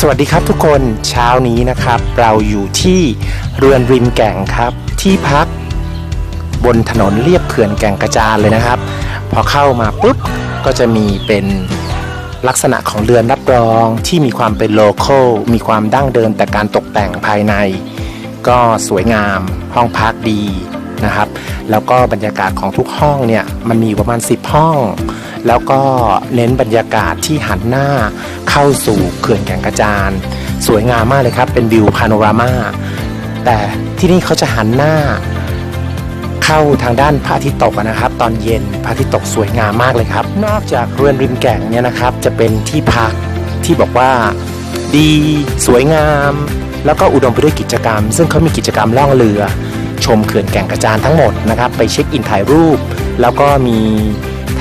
สวัสดีครับทุกคนเช้านี้นะครับ เราอยู่ที่เรือนริมแก่งครับ ที่พักบนถนนเลียบเขื่อนแก่งกระจานเลยนะครับ พอเข้ามาปุ๊บก็จะมีเป็นลักษณะของเรือนรับรองที่มีความเป็นโลคอลมีความดั้งเดิมแต่การตกแต่งภายใน ก็สวยงามห้องพักดีนะครับ แล้วก็บรรยากาศของทุกห้องเนี่ยมันมีประมาณ 10 ห้อง แล้วก็เน้นบรรยากาศที่หันหน้าเข้าสู่เขื่อนแก่งกระจาน สวยงามมากเลยครับ เป็นวิวพาโนรามา แต่ที่นี่เขาจะหันหน้าเข้าทางด้านพระอาทิตย์ตกนะครับ ตอนเย็นพระอาทิตย์ตกสวยงามมากเลยครับ นอกจากเรือนริมแก่งเนี่ยนะครับ จะเป็นที่พักที่บอกว่าดีสวยงาม แล้วก็อุดมไปด้วยกิจกรรม ซึ่งเขามีกิจกรรมล่องเรือ ชมเขื่อนแก่งกระจานทั้งหมดนะครับ ไปเช็คอินถ่ายรูป แล้วก็มี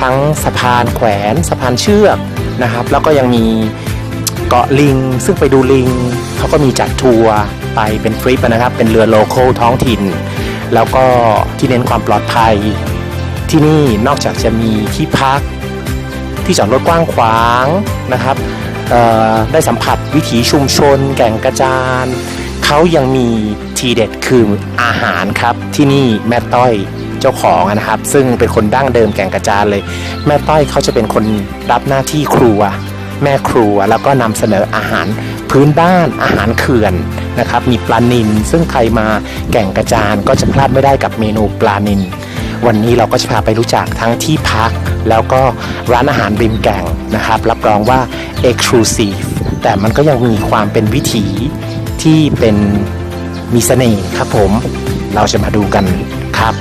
ทั้งสะพานแขวนสะพานเชือกนะครับ แล้วก็ยังมีเกาะลิง ซึ่งไปดูลิงเขาก็มีจัดทัวร์ไปเป็นทริปนะครับ เป็นเรือโลโก้ท้องถิ่น แล้วก็ที่เน้นความปลอดภัย ที่นี่นอกจากจะมีที่พัก ที่จอดรถกว้างขวางนะครับได้สัมผัสวิถีชุมชน แก่งกระจานเขายังมีทีเด็ดคืออาหารครับที่นี่แม่ต้อย จ้าของนะครับ ซึ่งเป็นคนดั้งเดิมแก่งกระจานเลย แม่ต้อยเขาจะเป็นคนรับหน้าที่ครัว แม่ครัวแล้วก็นำเสนออาหารพื้นบ้านอาหารเขื่อนนะครับ มีปลานิลซึ่งใครมาแก่งกระจานก็จะพลาดไม่ได้กับเมนูปลานิลวันนี้เราก็จะพาไปรู้จักทั้งที่พัก แล้วก็ร้านอาหารริมแก่งนะครับ รับรองว่า Exclusive แต่มันก็ยังมีความเป็นวิถีที่เป็นมีเสน่ห์ครับผม เราจะมาดูกันครับ